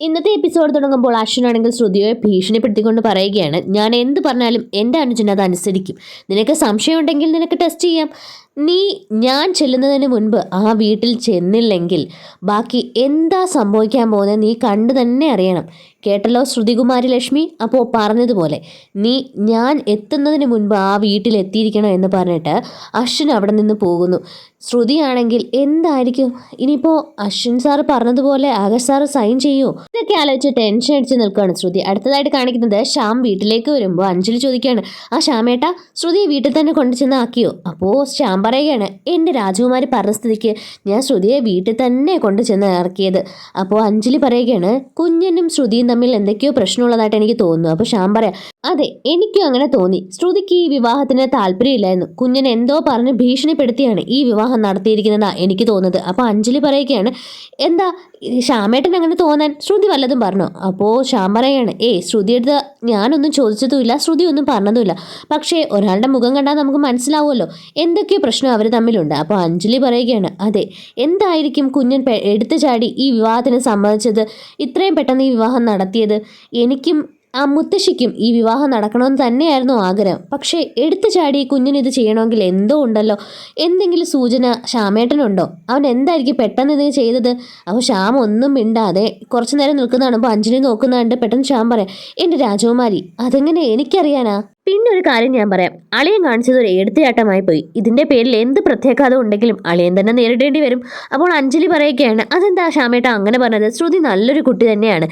ഇന്നത്തെ എപ്പിസോഡ് തുടങ്ങുമ്പോൾ അശ്വിനാണെങ്കിൽ ശ്രുതിയെ ഭീഷണിപ്പെടുത്തിക്കൊണ്ട് പറയുകയാണ്. ഞാൻ എന്ത് പറഞ്ഞാലും എന്റെ അനുജൻ അത് അനുസരിക്കും. നിനക്ക് സംശയമുണ്ടെങ്കിൽ നിനക്ക് ടെസ്റ്റ് ചെയ്യാം. നീ ഞാൻ ചെല്ലുന്നതിന് മുൻപ് ആ വീട്ടിൽ ചെന്നില്ലെങ്കിൽ ബാക്കി എന്താ സംഭവിക്കാൻ പോകുന്നത് നീ കണ്ടു തന്നെ അറിയണം. കേട്ടല്ലോ ശ്രുതികുമാരി ലക്ഷ്മി? അപ്പോൾ പറഞ്ഞതുപോലെ നീ ഞാൻ എത്തുന്നതിന് മുൻപ് ആ വീട്ടിൽ എത്തിയിരിക്കണം എന്ന് പറഞ്ഞിട്ട് അശ്വിൻ അവിടെ നിന്ന് പോകുന്നു. ശ്രുതിയാണെങ്കിൽ എന്തായിരിക്കും? ഇനിയിപ്പോൾ അശ്വിൻ സാറ് പറഞ്ഞതുപോലെ ആകാശ് സാറ് സൈൻ ചെയ്യൂ. ഇതൊക്കെ ആലോചിച്ച് ടെൻഷൻ അടിച്ച് നിൽക്കുകയാണ് ശ്രുതി. അടുത്തതായിട്ട് കാണിക്കുന്നത് ശ്യാം വീട്ടിലേക്ക് വരുമ്പോൾ അഞ്ജലി ചോദിക്കുകയാണ് ആ ശ്യാമേട്ട ശ്രുതി വീട്ടിൽ തന്നെ കൊണ്ടു ചെന്ന് ആക്കിയോ? അപ്പോൾ ശ്യാം പറയുകയാണ് എന്റെ രാജകുമാരി പറഞ്ഞ സ്ഥിതിക്ക് ഞാൻ ശ്രുതിയെ വീട്ടിൽ തന്നെ കൊണ്ടു ചെന്ന് ഇറക്കിയത്. അപ്പോൾ അഞ്ജലി പറയുകയാണ് കുഞ്ഞനും ശ്രുതിയും തമ്മിൽ എന്തൊക്കെയോ പ്രശ്നമുള്ളതായിട്ട് എനിക്ക് തോന്നുന്നു. അപ്പോൾ ശ്യാം പറയാം അതെ എനിക്കും അങ്ങനെ തോന്നി. ശ്രുതിക്ക് ഈ വിവാഹത്തിന് താല്പര്യമില്ലായിരുന്നു. കുഞ്ഞൻ എന്തോ പറഞ്ഞ് ഭീഷണിപ്പെടുത്തിയാണ് ഈ വിവാഹം നടത്തിയിരിക്കുന്നതാണ് എനിക്ക് തോന്നുന്നത്. അപ്പോൾ അഞ്ജലി പറയുകയാണ് എന്താ ശ്യാമേട്ടൻ അങ്ങനെ തോന്നാൻ ശ്രുതി വല്ലതും പറഞ്ഞു? അപ്പോൾ ശ്യാം പറയാണ് ഏയ് ശ്രുതിയുടെ ഞാനൊന്നും ചോദിച്ചതുമില്ല ശ്രുതി ഒന്നും പറഞ്ഞതുമില്ല. പക്ഷേ ഒരാളുടെ മുഖം കണ്ടാൽ നമുക്ക് മനസ്സിലാവുമല്ലോ. എന്തൊക്കെ പ്രശ്നം അവർ തമ്മിലുണ്ട്. അപ്പോൾ അഞ്ജലി പറയുകയാണ് അതെ എന്തായിരിക്കും കുഞ്ഞൻ എടുത്തു ചാടി ഈ വിവാഹത്തിന് സമ്മതിച്ചത്? ഇത്രയും പെട്ടെന്ന് ഈ വിവാഹം നടത്തിയത്? എനിക്കും ആ മുത്തശ്ശിക്കും ഈ വിവാഹം നടക്കണമെന്ന് തന്നെയായിരുന്നു ആഗ്രഹം. പക്ഷേ എടുത്തു ചാടി കുഞ്ഞിനിത് ചെയ്യണമെങ്കിൽ എന്തോ ഉണ്ടല്ലോ. എന്തെങ്കിലും സൂചന ശ്യാമേട്ടനുണ്ടോ? അവൻ എന്തായിരിക്കും പെട്ടെന്ന് ഇത് ചെയ്തത്? അപ്പോൾ ശ്യാം ഒന്നും മിണ്ടാതെ കുറച്ചു നേരം നിൽക്കുന്നതാണ് അപ്പോൾ അഞ്ജലി നോക്കുന്ന കണ്ട് പെട്ടെന്ന് ശ്യാം പറയാം എന്റെ രാജകുമാരി അതെങ്ങനെ എനിക്കറിയാനാ? പിന്നെ ഒരു കാര്യം ഞാൻ പറയാം. അളിയൻ കാണിച്ചത് ഒരു എടുത്തയാട്ടമായി പോയി. ഇതിന്റെ പേരിൽ എന്ത് പ്രത്യേകത ഉണ്ടെങ്കിലും അളിയൻ തന്നെ നേരിടേണ്ടി വരും. അപ്പോൾ അഞ്ജലി പറയുകയാണ് അതെന്താ ശ്യാമേട്ട അങ്ങനെ പറഞ്ഞത്? ശ്രുതി നല്ലൊരു കുട്ടി തന്നെയാണ്.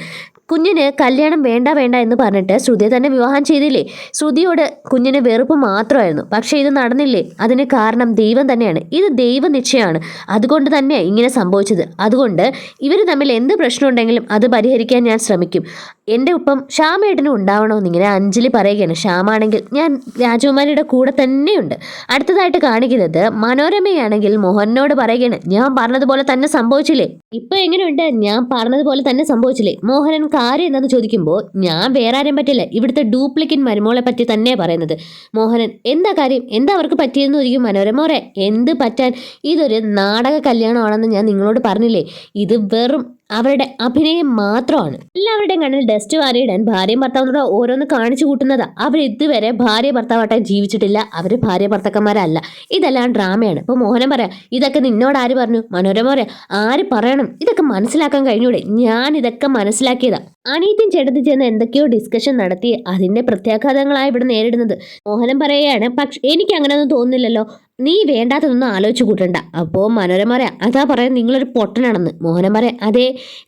കുഞ്ഞിന് കല്യാണം വേണ്ട വേണ്ട എന്ന് പറഞ്ഞിട്ട് ശ്രുതിയെ തന്നെ വിവാഹം ചെയ്തില്ലേ? ശ്രുതിയോട് കുഞ്ഞിന് വെറുപ്പ് മാത്രമായിരുന്നു. പക്ഷേ ഇത് നടന്നില്ലേ? അതിന് കാരണം ദൈവം തന്നെയാണ്. ഇത് ദൈവ നിശ്ചയമാണ് അതുകൊണ്ട് തന്നെ ഇങ്ങനെ സംഭവിച്ചത്. അതുകൊണ്ട് ഇവർ തമ്മിൽ എന്ത് പ്രശ്നമുണ്ടെങ്കിലും അത് പരിഹരിക്കാൻ ഞാൻ ശ്രമിക്കും. എന്റെ ഒപ്പം ശ്യാമേട്ടനും ഉണ്ടാവണമെന്ന് ഇങ്ങനെ അഞ്ജലി പറയുകയാണ്. ശ്യാമാണെങ്കിൽ ഞാൻ രാജകുമാരിയുടെ കൂടെ തന്നെയുണ്ട്. അടുത്തതായിട്ട് കാണിക്കുന്നത് മനോരമയാണെങ്കിൽ മോഹനോട് പറയുകയാണ് ഞാൻ പറഞ്ഞതുപോലെ തന്നെ സംഭവിച്ചില്ലേ? ഇപ്പൊ എങ്ങനെയുണ്ട്? ഞാൻ പറഞ്ഞതുപോലെ തന്നെ സംഭവിച്ചില്ലേ? മോഹനൻ കാര്യം എന്താന്ന് ചോദിക്കുമ്പോൾ ഞാൻ വേറെ ആരെയും പറ്റില്ല ഇവിടുത്തെ ഡ്യൂപ്ലിക്കേറ്റ് മരുമോളെ പറ്റി തന്നെ പറയുന്നത്. മോഹനൻ എന്താ കാര്യം? എന്താ അവർക്ക് പറ്റിയെന്ന് ചോദിക്കും മനോരമോരെ എന്ത് പറ്റാൻ? ഇതൊരു നാടക കല്യാണമാണെന്ന് ഞാൻ നിങ്ങളോട് പറഞ്ഞില്ലേ? ഇത് വെറും അവരുടെ അഭിനയം മാത്രമാണ്. എല്ലാവരുടെയും കണ്ണിൽ ഡസ്റ്റ് വാരിയിടാൻ ഭാര്യയും ഭർത്താവിനോട് ഓരോന്ന് കാണിച്ചു കൂട്ടുന്നത് അവർ ഇതുവരെ ഭാര്യ ഭർത്താവായിട്ട് ജീവിച്ചിട്ടില്ല. അവർ ഭാര്യ ഭർത്താക്കന്മാരല്ല. ഇതെല്ലാം ഡ്രാമയാണ്. ഇപ്പോൾ മോഹനം പറയാം ഇതൊക്കെ നിന്നോട് ആര് പറഞ്ഞു? മനോരമ പറയാം ആര് പറയണം? ഇതൊക്കെ മനസ്സിലാക്കാൻ കഴിഞ്ഞൂടെ? ഞാൻ ഇതൊക്കെ മനസ്സിലാക്കിയതാ. അനീത്യൻ ചേട്ടത്തി ചെന്ന് എന്തൊക്കെയോ ഡിസ്കഷൻ നടത്തി അതിന്റെ പ്രത്യാഘാതങ്ങളാണ് ഇവിടെ നേരിടുന്നത്. മോഹനം പറയുകയാണ് പക്ഷെ എനിക്ക് അങ്ങനെയൊന്നും തോന്നുന്നില്ലല്ലോ. നീ വേണ്ടാത്തതൊന്നും ആലോചിച്ച് കൂട്ടണ്ട. അപ്പോൾ മനോരമ പറയാം അതാ പറയാം നിങ്ങളൊരു പൊട്ടനാണെന്ന്. മോഹനം പറയാം അതെ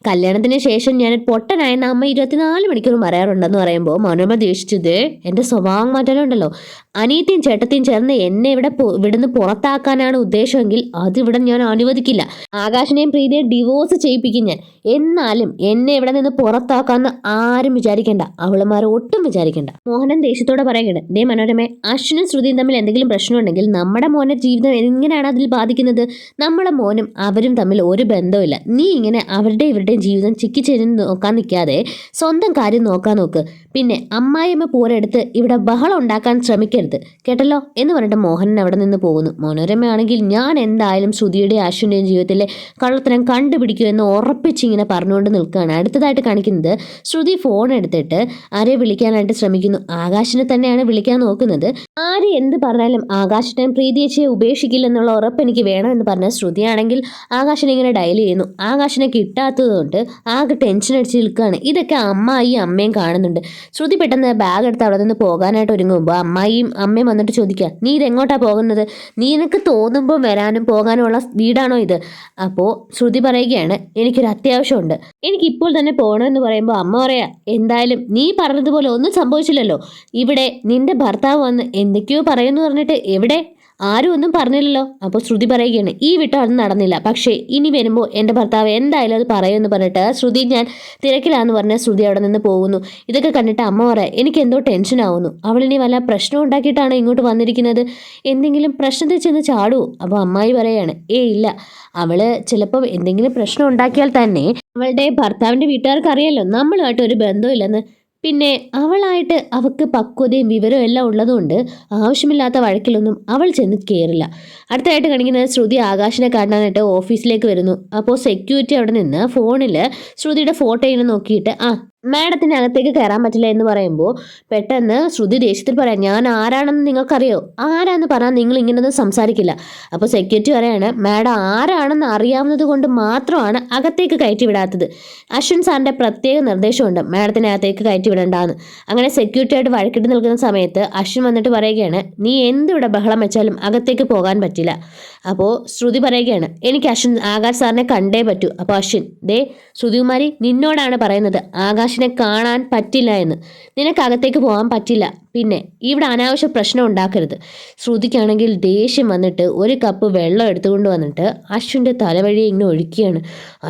കല്യാണത്തിന് ശേഷം ഞാൻ പൊട്ടനായെന്ന് അമ്മ ഇരുപത്തിനാല് മണിക്കൂർ പറയാറുണ്ടെന്ന് പറയുമ്പോൾ മനോരമ ദേഷിച്ചത് എന്റെ സ്വഭാവം മാറ്റാനുണ്ടല്ലോ. അനീത്തിയും ചേട്ടത്തിയും ചേർന്ന് എന്നെ ഇവിടെ ഇവിടുന്ന് പുറത്താക്കാനാണ് ഉദ്ദേശമെങ്കിൽ അതിവിടെ ഞാൻ അനുവദിക്കില്ല. ആകാശിനെയും പ്രീതിയെ ഡിവോഴ്സ് ചെയ്യിപ്പിക്കും ഞാൻ. എന്നാലും എന്നെ ഇവിടെ നിന്ന് പുറത്താക്കാന്ന് ആരും വിചാരിക്കേണ്ട. അവളുമാരെ ഒട്ടും വിചാരിക്കേണ്ട. മോഹനൻ ദേഷ്യത്തോടെ പറയുകയാണ്. ദേ മനോരമേ അശ്വിനും ശ്രുതിയും തമ്മിൽ എന്തെങ്കിലും പ്രശ്നമുണ്ടെങ്കിൽ നമ്മുടെ മോനെ ജീവിതം എങ്ങനെയാണ് അതിൽ ബാധിക്കുന്നത്? നമ്മുടെ മോനും അവരും തമ്മിൽ ഒരു ബന്ധവുമില്ല. നീ ഇങ്ങനെ അവരുടെ ഇവരുടെയും ജീവിതം ചിക്കിച്ചെരിഞ്ഞ് നോക്കാൻ നിൽക്കാതെ സ്വന്തം കാര്യം നോക്കാൻ നോക്ക്. പിന്നെ അമ്മായിയമ്മ പോരെടുത്ത് ഇവിടെ ബഹളം ഉണ്ടാക്കാൻ ശ്രമിക്കരുത്. കേട്ടല്ലോ? എന്ന് പറഞ്ഞിട്ട് മോഹനൻ അവിടെ നിന്ന് പോകുന്നു. മനോരമയാണെങ്കിൽ ഞാൻ എന്തായാലും ശ്രുതിയുടെയും അശ്വിന്റെയും ജീവിതത്തിലെ കള്ളത്തരം കണ്ടുപിടിക്കുമെന്ന് ഉറപ്പിച്ചിങ്ങനെ പറഞ്ഞുകൊണ്ട് നിൽക്കുകയാണ്. അടുത്തതായിട്ട് കാണിക്കുന്നത് ശ്രുതി ഫോൺ എടുത്തിട്ട് ആരെ വിളിക്കാനായിട്ട് ശ്രമിക്കുന്നു. ആകാശിനെ തന്നെയാണ് വിളിക്കാൻ നോക്കുന്നത്. ആര് എന്ത് പറഞ്ഞാലും ആകാശിനെ പ്രീതിയച്ചയെ ഉപേക്ഷിക്കില്ല എന്നുള്ള ഉറപ്പ് എനിക്ക് വേണമെന്ന് പറഞ്ഞ ശ്രുതിയാണെങ്കിൽ ആകാശിനെ ഇങ്ങനെ ഡയൽ ചെയ്യുന്നു. ആകാശിനെ കിട്ടാത്തതുകൊണ്ട് ആകെ ടെൻഷൻ അടിച്ച് നിൽക്കുകയാണ്. ഇതൊക്കെ അമ്മായി അമ്മയും കാണുന്നുണ്ട്. ശ്രുതി പെട്ടെന്ന് ബാഗ് എടുത്ത് അവിടെ നിന്ന് പോകാനായിട്ട് ഒരുങ്ങുമ്പോൾ അമ്മായിയും അമ്മയും വന്നിട്ട് ചോദിക്കുക നീ ഇതെങ്ങോട്ടാ പോകുന്നത്? നീ നിനക്ക് തോന്നുമ്പോൾ വരാനും പോകാനും ഉള്ള വീടാണോ ഇത്? അപ്പോൾ ശ്രുതി പറയുകയാണ് എനിക്കൊരു അത്യാവശ്യമുണ്ട്. എനിക്കിപ്പോൾ തന്നെ പോകണമെന്ന് പറയുമ്പോൾ അമ്മ പറയാ എന്തായാലും നീ പറഞ്ഞതുപോലെ ഒന്നും സംഭവിച്ചില്ലല്ലോ. ഇവിടെ നിന്റെ ഭർത്താവ് വന്ന് എന്തൊക്കെയോ പറയുന്നു പറഞ്ഞിട്ട് എവിടെ? ആരും ഒന്നും പറഞ്ഞില്ലല്ലോ. അപ്പോൾ ശ്രുതി പറയുകയാണ് ഈ വിട്ടം അത് നടന്നില്ല. പക്ഷേ ഇനി വരുമ്പോൾ എന്റെ ഭർത്താവ് എന്തായാലും അത് പറയുമെന്ന് പറഞ്ഞിട്ട് ശ്രുതി ഞാൻ തിരക്കിലാന്ന് പറഞ്ഞ ശ്രുതി അവിടെ നിന്ന് പോകുന്നു. ഇതൊക്കെ കണ്ടിട്ട് അമ്മ പറയാം എനിക്ക് എന്തോ ടെൻഷൻ ആവുന്നു. അവളിനി വല്ല പ്രശ്നം ഉണ്ടാക്കിയിട്ടാണ് ഇങ്ങോട്ട് വന്നിരിക്കുന്നത്? എന്തെങ്കിലും പ്രശ്നത്തിൽ ചെന്ന് ചാടുവോ അപ്പോൾ അമ്മായി പറയാണ് ഏ ഇല്ല. അവൾ ചിലപ്പോൾ എന്തെങ്കിലും പ്രശ്നം ഉണ്ടാക്കിയാൽ തന്നെ അവളുടെ ഭർത്താവിന്റെ വീട്ടുകാർക്ക് അറിയാലോ നമ്മളുമായിട്ട് ഒരു ബന്ധമില്ലെന്ന് പിന്നെ അവളായിട്ട് അവൾക്ക് പക്വതയും വിവരവും എല്ലാം ഉള്ളതുകൊണ്ട് ആവശ്യമില്ലാത്ത വഴക്കിലൊന്നും അവൾ ചെന്ന് കയറില്ല അടുത്തായിട്ട് കാണിക്കുന്നത് ശ്രുതി ആകാശിനെ കാണാനായിട്ട് ഓഫീസിലേക്ക് വരുന്നു. അപ്പോൾ സെക്യൂരിറ്റി അവിടെ നിന്ന് ഫോണിൽ ശ്രുതിയുടെ ഫോട്ടോ ഇങ്ങനെ നോക്കിയിട്ട് ആ മാഡത്തിന് അകത്തേക്ക് കയറാൻ പറ്റില്ല എന്ന് പറയുമ്പോൾ പെട്ടെന്ന് ശ്രുതി ദേഷ്യത്തിൽ പറയാം ഞാൻ ആരാണെന്ന് നിങ്ങൾക്കറിയോ? ആരാന്ന് പറഞ്ഞാൽ നിങ്ങൾ ഇങ്ങനൊന്നും സംസാരിക്കില്ല. അപ്പോൾ സെക്യൂരിറ്റി പറയാണ് മാഡം ആരാണെന്ന് അറിയാവുന്നത് കൊണ്ട് മാത്രമാണ് അകത്തേക്ക് കയറ്റി വിടാത്തത്. അശ്വിൻ സാറിന്റെ പ്രത്യേക നിർദ്ദേശമുണ്ട് മാഡത്തിന് അകത്തേക്ക് കയറ്റി വിടണ്ടെന്ന്. അങ്ങനെ സെക്യൂരിറ്റി ആയിട്ട് വഴക്കിട്ട് നിൽക്കുന്ന സമയത്ത് അശ്വിൻ വന്നിട്ട് പറയുകയാണ് നീ എന്തിവിടെ ബഹളം വെച്ചാലും അകത്തേക്ക് പോകാൻ പറ്റില്ല. അപ്പോൾ ശ്രുതി പറയുകയാണ് എനിക്ക് അശ്വിൻ ആകാശ് സാറിനെ കണ്ടേ പറ്റൂ. അപ്പോൾ അശ്വിൻ ദേ ശ്രുതികുമാരി നിന്നോടാണ് പറയുന്നത് ആകാശിനെ കാണാൻ പറ്റില്ല എന്ന്. നിനക്ക് അകത്തേക്ക് പോകാൻ പറ്റില്ല. പിന്നെ ഇവിടെ അനാവശ്യ പ്രശ്നം ഉണ്ടാക്കരുത്. ശ്രുതിക്കാണെങ്കിൽ ദേഷ്യം വന്നിട്ട് ഒരു കപ്പ് വെള്ളം എടുത്തുകൊണ്ട് വന്നിട്ട് അശ്വിന്റെ തലവഴി ഇങ്ങനെ ഒഴിക്കുകയാണ്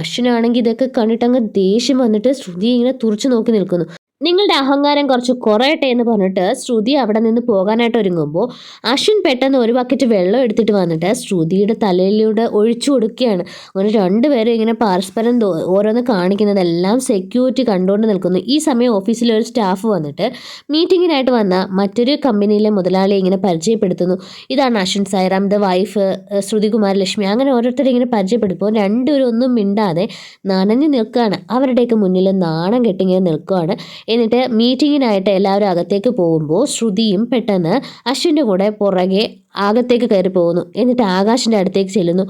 അശ്വിനാണെങ്കിൽ ഇതൊക്കെ കണ്ടിട്ട് അങ്ങ് ദേഷ്യം വന്നിട്ട് ശ്രുതി ഇങ്ങനെ തുറച്ചു നോക്കി നിൽക്കുന്നു. നിങ്ങളുടെ അഹങ്കാരം കുറച്ച് കുറയട്ടെ എന്ന് പറഞ്ഞിട്ട് ശ്രുതി അവിടെ നിന്ന് പോകാനായിട്ട് ഒരുങ്ങുമ്പോൾ അശ്വിൻ പെട്ടെന്ന് ഒരു ബക്കറ്റ് വെള്ളം എടുത്തിട്ട് വന്നിട്ട് ശ്രുതിയുടെ തലയിലൂടെ ഒഴിച്ചു കൊടുക്കുകയാണ്. അങ്ങനെ രണ്ടുപേരും ഇങ്ങനെ പരസ്പരം ഓരോന്ന് കാണിക്കുന്നതെല്ലാം സെക്യൂരിറ്റി കണ്ടുകൊണ്ട് നിൽക്കുന്നു. ഈ സമയം ഓഫീസിലെ ഒരു സ്റ്റാഫ് വന്നിട്ട് മീറ്റിങ്ങിനായിട്ട് വന്ന മറ്റൊരു കമ്പനിയിലെ മുതലാളിയെ ഇങ്ങനെ പരിചയപ്പെടുത്തുന്നു. ഇതാണ് അശ്വിൻ ദ വൈഫ് ശ്രുതികുമാർ ലക്ഷ്മി. അങ്ങനെ ഓരോരുത്തരെ ഇങ്ങനെ പരിചയപ്പെടുത്തുമ്പോൾ രണ്ടുപേരും ഒന്നും മിണ്ടാതെ നനഞ്ഞു നിൽക്കുകയാണ്. അവരുടെയൊക്കെ മുന്നിൽ നാണം കെട്ടിങ്ങനെ നിൽക്കുകയാണ്. എന്നിട്ട് മീറ്റിങ്ങിനായിട്ട് എല്ലാവരും അകത്തേക്ക് പോകുമ്പോൾ ശ്രുതിയും പെട്ടെന്ന് അശ്വിന്റെ കൂടെ പുറകെ അകത്തേക്ക് കയറി പോകുന്നു. എന്നിട്ട് ആകാശിന്റെ അടുത്തേക്ക് ചെല്ലുന്നു.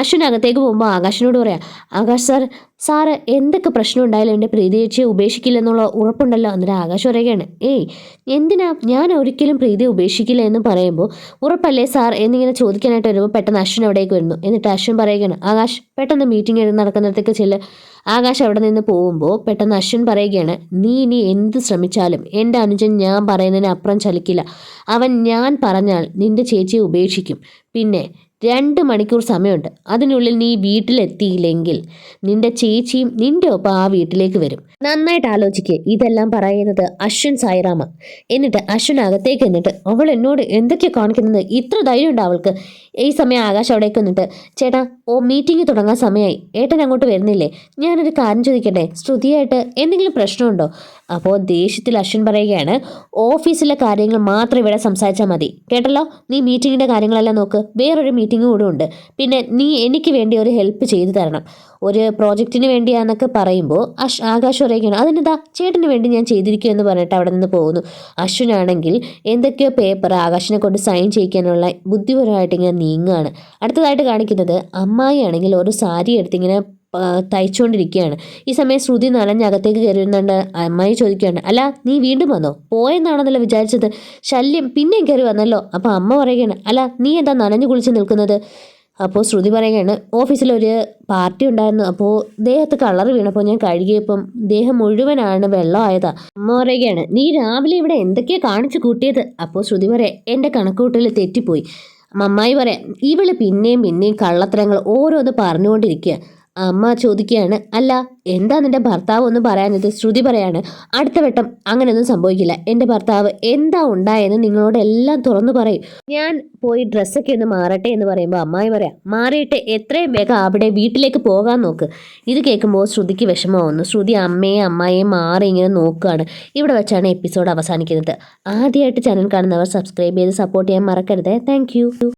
അശ്വിൻ അകത്തേക്ക് പോകുമ്പോൾ ആകാശിനോട് പറയാം ആകാശ് സാർ സാറ് എന്തൊക്കെ പ്രശ്നം ഉണ്ടായാലും എന്റെ പ്രീതി ചേച്ചിയെ ഉപേക്ഷിക്കില്ലെന്നുള്ള ഉറപ്പുണ്ടല്ലോ. എന്നിട്ട് ആകാശ് പറയുകയാണ് ഏയ് എന്തിനാ ഞാൻ ഒരിക്കലും പ്രീതി ഉപേക്ഷിക്കില്ല എന്ന് പറയുമ്പോൾ ഉറപ്പല്ലേ സാർ എന്നിങ്ങനെ ചോദിക്കാനായിട്ട് വരുമ്പോൾ പെട്ടെന്ന് അശ്വിൻ അവിടേക്ക് വരുന്നു. എന്നിട്ട് അശ്വിൻ പറയുകയാണ് ആകാശ് പെട്ടെന്ന് മീറ്റിംഗ് നടക്കുന്നിടത്തേക്ക് ചെല്ല്. ആകാശ് അവിടെ നിന്ന് പോകുമ്പോൾ പെട്ടെന്ന് അശ്വിൻ പറയുകയാണ് നീ ഇനി എന്ത് ശ്രമിച്ചാലും എന്റെ അനുജൻ ഞാൻ പറയുന്നതിന് അപ്പുറം ചലിക്കില്ല. അവൻ ഞാൻ പറഞ്ഞാൽ നിന്റെ ചേച്ചിയെ ഉപേക്ഷിക്കും. പിന്നെ രണ്ട് മണിക്കൂർ സമയമുണ്ട്. അതിനുള്ളിൽ നീ വീട്ടിലെത്തിയില്ലെങ്കിൽ നിന്റെ ചേച്ചിയും നിന്റെ ഒപ്പം ആ വീട്ടിലേക്ക് വരും. നന്നായിട്ട് ആലോചിക്കുക ഇതെല്ലാം പറയുന്നത് അശ്വിൻ സായിറാമ. എന്നിട്ട് അശ്വിൻ അകത്തേക്ക് എന്നിട്ട് അവൾ എന്നോട് എന്തൊക്കെയാണ് കാണിക്കുന്നത്? ഇത്ര ധൈര്യം അവൾക്ക്? ഈ സമയം ആകാശ് അവിടേക്ക് വന്നിട്ട് ചേട്ടാ ഓ മീറ്റിംഗ് തുടങ്ങാൻ സമയമായി ഏട്ടൻ അങ്ങോട്ട് വരുന്നില്ലേ? ഞാനൊരു കാര്യം ചോദിക്കട്ടെ? ശ്രുതിയായിട്ട് എന്തെങ്കിലും പ്രശ്നമുണ്ടോ? അപ്പോൾ ദേഷ്യത്തിൽ അശ്വിൻ പറയുകയാണ് ഓഫീസിലെ കാര്യങ്ങൾ മാത്രം ഇവിടെ സംസാരിച്ചാൽ മതി. കേട്ടല്ലോ? നീ മീറ്റിങ്ങിന്റെ കാര്യങ്ങളെല്ലാം നോക്ക്. വേറൊരു മീറ്റിംഗ് കൂടെ ഉണ്ട്. പിന്നെ നീ എനിക്ക് വേണ്ടി ഒരു ഹെൽപ്പ് ചെയ്തു തരണം. ഒരു പ്രോജക്റ്റിന് വേണ്ടിയാന്നൊക്കെ പറയുമ്പോൾ അഷ് ആകാശ് പറയുകയാണ് അതിനെന്താ ചേട്ടന് വേണ്ടി ഞാൻ ചെയ്തിരിക്കും എന്ന് പറഞ്ഞിട്ട് അവിടെ നിന്ന് പോകുന്നു. അശ്വിനാണെങ്കിൽ എന്തൊക്കെയോ പേപ്പർ ആകാശിനെ കൊണ്ട് സൈൻ ചെയ്യിക്കാനുള്ള ബുദ്ധിപരമായിട്ട് ഇങ്ങനെ നീങ്ങുകയാണ്. അടുത്തതായിട്ട് കാണിക്കുന്നത് അമ്മായി ആണെങ്കിൽ ഒരു സാരി എടുത്തിങ്ങനെ തയ്ച്ചുകൊണ്ടിരിക്കുകയാണ്. ഈ സമയം ശ്രുതി നനഞ്ഞകത്തേക്ക് കയറി വരുന്നുണ്ട് അമ്മായി ചോദിക്കുകയാണ് അല്ല നീ വീണ്ടും വന്നോ? പോയെന്നാണെന്നല്ലോ വിചാരിച്ചത്? ശല്യം പിന്നെയും കയറി വന്നല്ലോ? അപ്പോൾ അമ്മ പറയുകയാണ് അല്ല നീ എന്താ നനഞ്ഞു കുളിച്ച് നിൽക്കുന്നത്? അപ്പോൾ ശ്രുതി പറയുകയാണ് ഓഫീസിലൊരു പാർട്ടി ഉണ്ടായിരുന്നു. അപ്പോൾ ദേഹത്ത് കളർ വീണപ്പോൾ ഞാൻ കഴുകിയപ്പം ദേഹം മുഴുവനാണ് വെള്ളമായതാ അമ്മ പറയുകയാണ് നീ രാവിലെ ഇവിടെ എന്തൊക്കെയാ കാണിച്ചു കൂട്ടിയത്? അപ്പോൾ ശ്രുതി പറയാം എന്റെ കണക്കൂട്ടൽ തെറ്റിപ്പോയി. മമ്മായി പറയാം ഇവൾ പിന്നെയും പിന്നെയും കള്ളത്തരങ്ങൾ ഓരോന്ന് പറഞ്ഞുകൊണ്ടിരിക്കുക അമ്മ ചോദിക്കുകയാണ് അല്ല എന്താ നിന്റെ ഭർത്താവ് ഒന്ന് പറയാനത്? ശ്രുതി പറയാണ് അടുത്ത വട്ടം അങ്ങനെയൊന്നും സംഭവിക്കില്ല. എന്റെ ഭർത്താവ് എന്താ ഉണ്ടായെന്ന് നിങ്ങളോട് എല്ലാം തുറന്നു പറയും. ഞാൻ പോയി ഡ്രസ്സൊക്കെ ഒന്ന് മാറട്ടെ എന്ന് പറയുമ്പോൾ അമ്മായി പറയാം മാറിയിട്ട് എത്രയും വേഗം അവിടെ വീട്ടിലേക്ക് പോകാൻ നോക്ക് ഇത് കേൾക്കുമ്പോൾ ശ്രുതിക്ക് വിഷമമാവുന്നു ശ്രുതി അമ്മയെ അമ്മായിയെ മാറി ഇങ്ങനെ നോക്കുകയാണ് ഇവിടെ വെച്ചാണ് എപ്പിസോഡ് അവസാനിക്കുന്നത്. ആദ്യമായിട്ട് ചാനൽ കാണുന്നവർ സബ്സ്ക്രൈബ് ചെയ്ത് സപ്പോർട്ട് ചെയ്യാൻ മറക്കരുത്. താങ്ക്